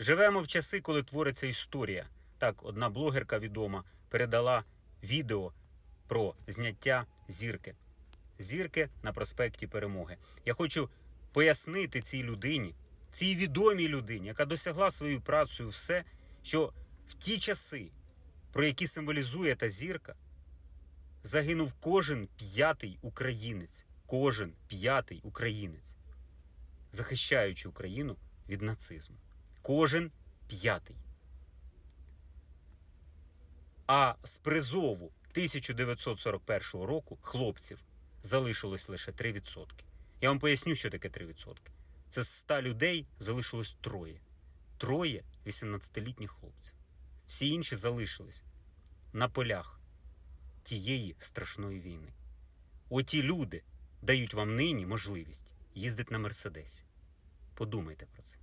Живемо в часи, коли твориться історія. Так, одна блогерка відома передала відео про зняття зірки. Зірки на проспекті Перемоги. Я хочу пояснити цій людині, цій відомій людині, яка досягла своєю працею все, що в ті часи, про які символізує та зірка, загинув кожен п'ятий українець. Кожен п'ятий українець, захищаючи Україну від нацизму. Кожен п'ятий. А з призову 1941 року хлопців залишилось лише 3%. Я вам поясню, що таке 3%. Це з 100 людей залишилось троє. Троє 18-літніх хлопців. Всі інші залишились на полях тієї страшної війни. Оті люди дають вам нині можливість їздити на Мерседесі. Подумайте про це.